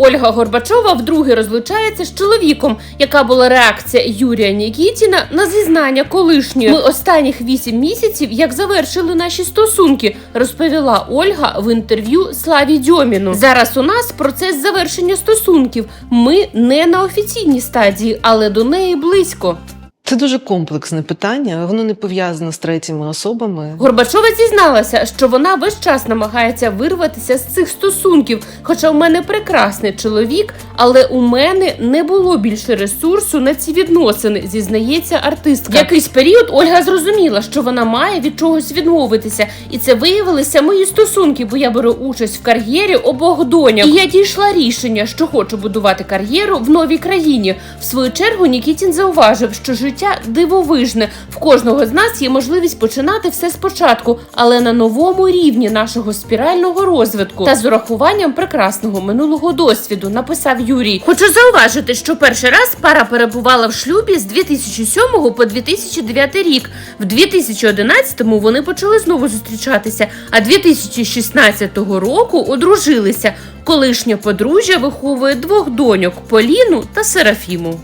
Ольга Горбачова вдруге розлучається з чоловіком? Яка була реакція Юрія Нікітіна на зізнання колишньої? Ми останніх вісім місяців, як завершили наші стосунки, розповіла Ольга в інтерв'ю Славі Дьоміну. Зараз у нас процес завершення стосунків. Ми не на офіційній стадії, але до неї близько. Це дуже комплексне питання, воно не пов'язано з третіми особами. Горбачова зізналася, що вона весь час намагається вирватися з цих стосунків. Хоча у мене прекрасний чоловік, але у мене не було більше ресурсу на ці відносини, зізнається артистка. Якийсь період Ольга зрозуміла, що вона має від чогось відмовитися, і це виявилися мої стосунки, бо я беру участь в кар'єрі обох доньок. І я дійшла рішення, що хочу будувати кар'єру в новій країні. В свою чергу Нікітін зауважив, що життя дивовижне. В кожного з нас є можливість починати все спочатку, але на новому рівні нашого спірального розвитку та з урахуванням прекрасного минулого досвіду, написав Юрій. Хочу зауважити, що перший раз пара перебувала в шлюбі з 2007 по 2009 рік. В 2011-му вони почали знову зустрічатися, а 2016 року одружилися. Колишнє подружжя виховує двох доньок Поліну та Серафіму.